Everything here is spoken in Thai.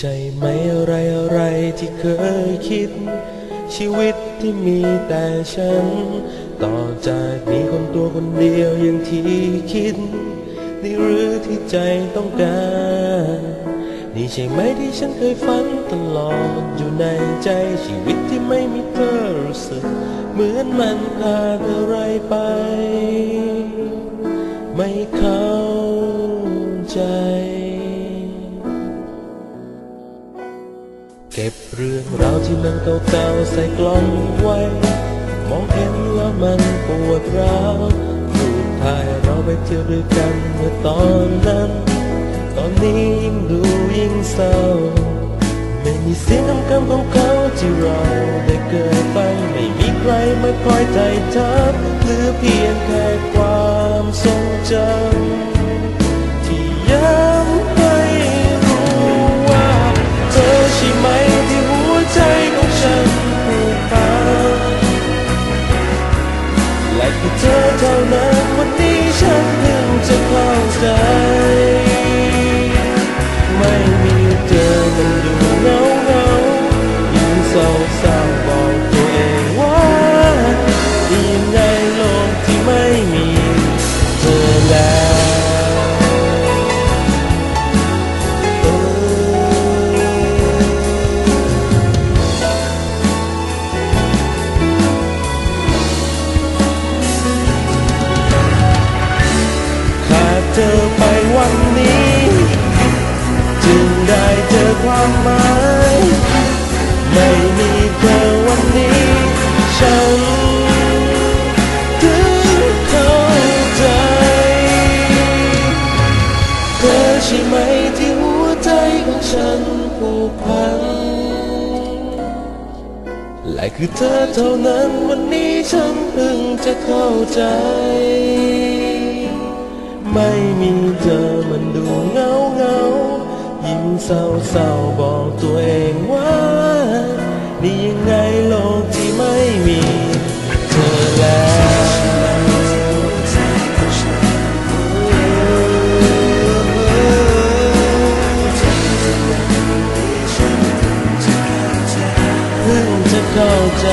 ใช่ไหมอะไรอะไรที่เคยคิด ชีวิตที่มีแต่ฉัน ต่อจากนี้คนตัวคนเดียวอย่างที่คิด นี่หรือที่ใจต้องการ นี่ใช่ไหมที่ฉันเคยฝันตลอดอยู่ในใจชีวิตที่ไม่มีเธอรู้สึก เหมือนมันขาดอะไรไป ไม่เข้าใจ ก็บเรื่องราวที่มันเก่าๆใส่กล่องไว้ มองเห็นแล้วมันปวดร้าวรูปถ่ายเราไปเที่ยวด้วยกันเมื่อตอนนั้น ตอนนี้ยิ่งดูยิ่งเศร้า ไม่มีเสียงคำคำของเขาที่เราได้เกิดไปไม่มีใครมาคอยใจทับหลือเพียงแค่ความทรงจำามหมายไม่มีเธอวันนี้ ฉันถึงเข้าใจ เธอใช่ไหมที่หัวใจของฉันผูกพัน และคือเธอเท่านั้นวันนี้ฉันเพิ่งจะเข้าใจ ไม่มี เศร้าเศร้าบอกตัวเองว่า นี่ยังไงโลกที่ไม่มีเธอแล้วเพิ่งจะเข้าใจ